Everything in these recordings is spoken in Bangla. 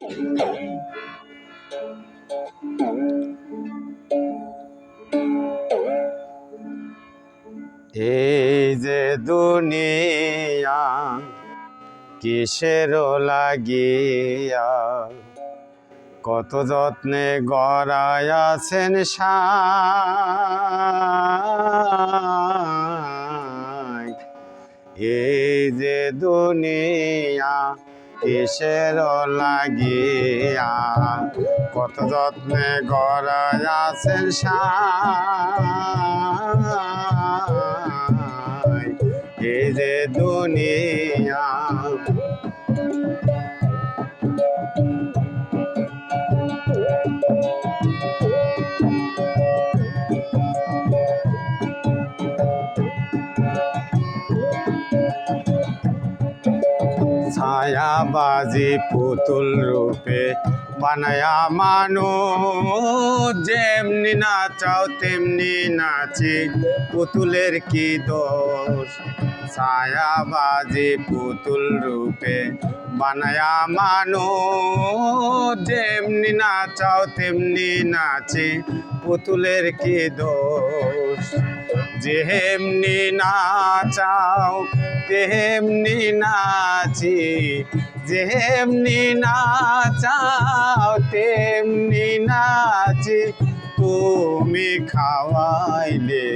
এই যে দুনিয়া কিসের লাগিয়া? কত যত্নে গড়ায় সাই। এই যে দুনিয়া কিসের লাগিয়া? কত যত্নে সাই? এই যে দুনিয়া ছায়াবাজি পুতুল রূপে বানায়া মানু যেমনি নাচাও তেমনি নাচি পুতুলের কি দোষ? ছায়াবাজি পুতুল রূপে। বানায়া মানু যেমনি নাচাও, তেমনি নাচি। পুতুলের কি দোষ? যেমনি নাচাও, তেমনি নাচি। যেমনি নাচাও, তেমনি নাচি। তুমি খাওয়াইলে,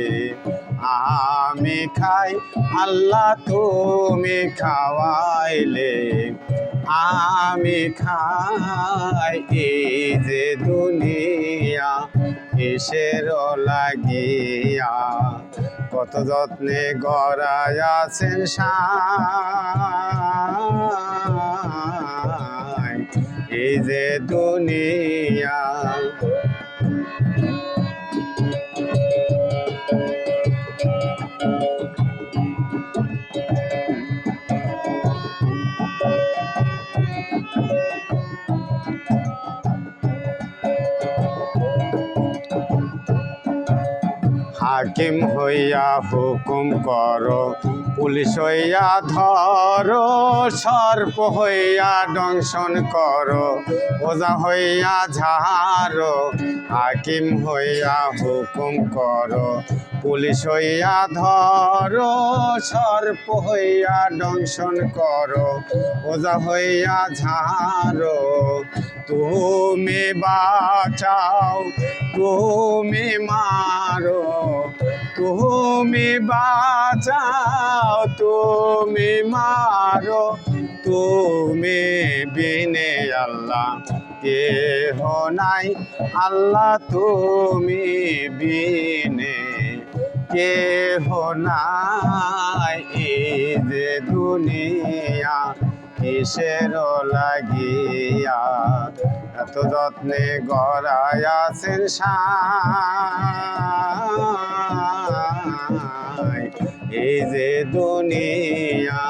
আমি খাই, আল্লাহ তুমি খাওয়াইলে, আমি খাই। এই যে দুনিয়া কিসের লাগিয়া, কত যত্নে গড়ায় আছেন এই যে দুনিয়া হাকিম হইয়া হুকুম করো পুলিশ হইয়া ধরো, সর্প হইয়া দংশন করো, ওজা হইয়া ঝাড়ো, হাকিম হইয়া হুকুম কর। পুলিশ হইয়া ধরো, সর্প হইয়া দংশন করো, ওজা হইয়া ঝাড়ো। তুমি বাঁচাও, তুমি মারো তুমি বাঁচাও, তুমি মারো, তুমি বিনে আল্লাহ কেহ নাই। আল্লাহ তুমি বিনে কেহ নাই। এই যে দুনিয়া কিসের লাগিয়া, এত যত্নে গড়ায় আছেন সাই এই যে দুনিয়া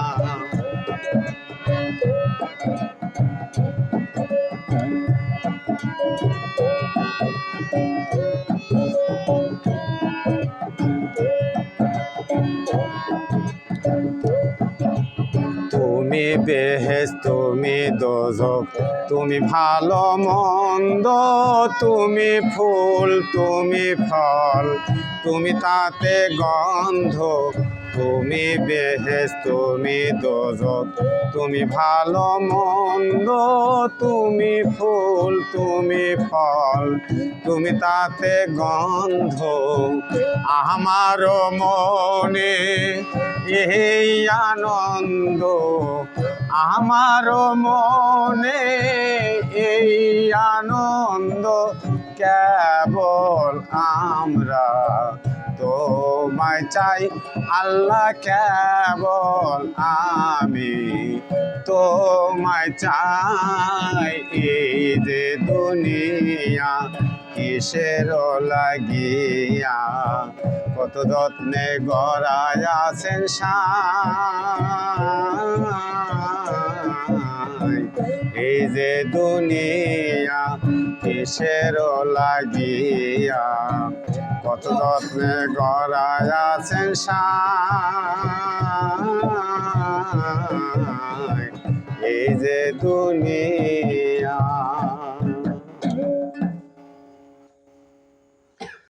তুমি বেহেস তুমি দোজক তুমি ভালো মন্দ তুমি ফুল তুমি ফল তুমি তাতে গন্ধ। তুমি বেহেস তুমি দোজক, তুমি ভালো মন্দ, তুমি ফুল, তুমি ফল, তুমি তাতে গন্ধ। আমার মনে এই আনন্দ, আমার মনে এই আনন্দ কেবল আমরা তোমায় চাই। আল্লাহ কেবল আমি তোমায় চাই। এই যে দুনিয়া কিসের লাগিয়া, কত যত্নে গড়ায় আছেন এই যে দুনিয়া কিসের লাগিয়া কত যত্নে গড়ায় আছেন এই যে দুনিয়া